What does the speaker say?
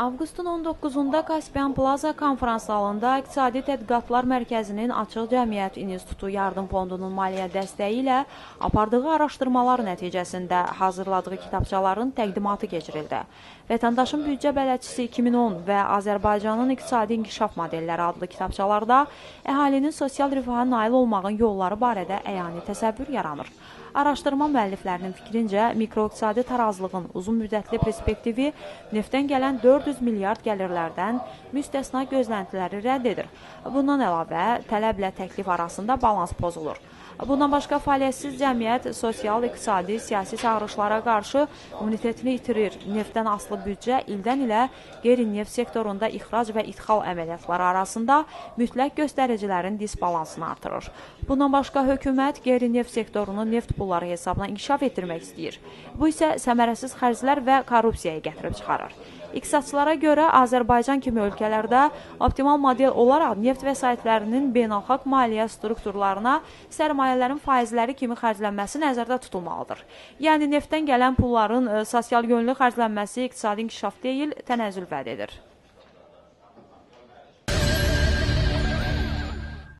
Avqustun 19-da Kaspian Plaza konfrans zalında İqtisadi Tədqiqatlar Mərkəzinin Açıq Cəmiyyət İnstitutu Yardım Fondunun maliyyə dəstəyi ilə apardığı araşdırmalar nəticəsində hazırladığı kitabçaların təqdimatı keçirildi. Vətəndaşın büdcə bələdçisi 2010 və Azərbaycanın İqtisadi İnkişaf Modelləri adlı kitabçalarda əhalinin sosial rifaha nail olmağın yolları barədə əyani təsəvvür yaranır. Araşdırma müəlliflərinin fikrincə, mikroiqtisadi tarazlığın uzun müddətli perspektivi neftdən gələn 400 milyard gəlirlərdən müstəsna gözləntiləri rədd edir. Bundan əlavə, tələblə təklif arasında balans pozulur. Bundan başqa fəaliyyətsiz cəmiyyət sosial, iqtisadi, siyasi çağırışlara qarşı immunitetini itirir. Neftdən asılı büdcə ildən ilə qeyri-neft sektorunda ixrac və idxal əməliyyatları arasında mütləq göstəricilərin disbalansını artırır. Bundan başqa hökumət qeyri-neft sektorunu neft pulları hesabına inkişaf etdirmək istəyir. Bu isə səmərəsiz xərclər və korrupsiyaya gətirib çıxarır. İqtisadçılara görə Azərbaycan kimi ölkələrdə optimal model olaraq neft vəsaitlərinin beynəlxalq maliyyə strukturlarına sərmayələrin faizləri kimi xərclənməsi nəzərdə tutulmalıdır. Yəni neftdən gələn pulların ə, sosial yönlü xərclənməsi iqtisadi inkişaf deyil, tənəzzül vəd edir.